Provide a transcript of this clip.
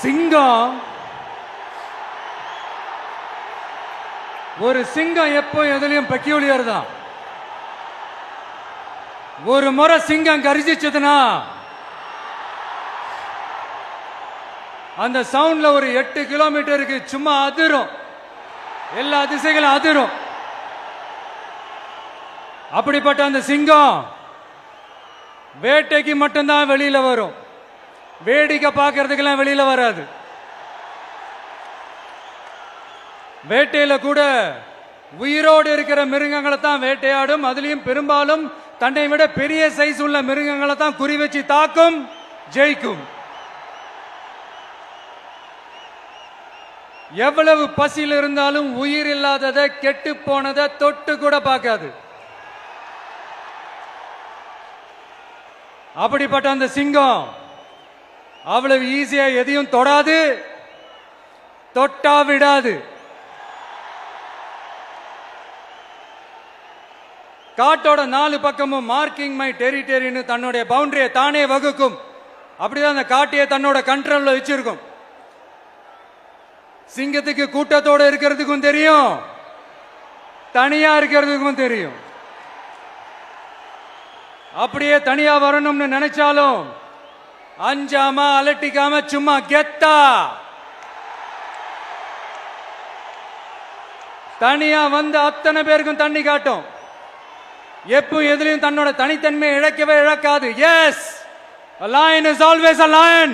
சிங்கம். ஒரு சிங்கம் எப்போ எதுலையும் பெக்யூலியர் தான் ஒரு முறை சிங்கம் கரிசிச்சதுன்னா அந்த சவுண்ட்ல ஒரு எட்டு கிலோமீட்டருக்கு சும்மா அதிரும். எல்லா திசைகளும் அதிரும். அப்படிப்பட்ட அந்த சிங்கம் வேட்டைக்கு மட்டும்தான் வெளியில வரும். வேடிக்கை பார்க்கறதுக்கெல்லாம் வெளியில வராது. வேட்டையில கூட உயிரோடு இருக்கிற மிருகங்களை தான் வேட்டையாடும். அதுலயும் பெரும்பாலும் தன்னை விட பெரிய சைஸ் உள்ள மிருகங்களை தான் குறி வச்சு தாக்கும் ஜெயிக்கும். எவ்வளவு பசியில் இருந்தாலும் உயிர் இல்லாததை கெட்டு போனதை தொட்டு கூட பார்க்காது. அப்படிப்பட்ட அந்த சிங்கம் அவ்வளவு ஈஸியா எதையும் தொடாது. தொட்டா விடாது. காட்டோட நாலு பக்கமும் மார்க்கிங் மை டெரிட்டரின்னு தன்னுடைய பவுண்டரியை தானே வகுக்கும். அப்படிதான் அந்த காட்டையை தன்னோட கண்ட்ரோல்ல வச்சிருக்கும். சிங்கத்துக்கு கூட்டத்தோட இருக்கிறதுக்கும் தெரியும். தனியா இருக்கிறதுக்கும் தெரியும். அப்படியே தனியா வரணும்னு நினைச்சாலும் அஞ்சாம அலட்டிக்காம சும்மா கெத்தா. தனியா வந்து அத்தனை பேருக்கும் தண்ணி காட்டும். எப்போ எதுலையும் தன்னோட தனித்தன்மையை இழக்கவே இழக்காது. Yes a lion is always a lion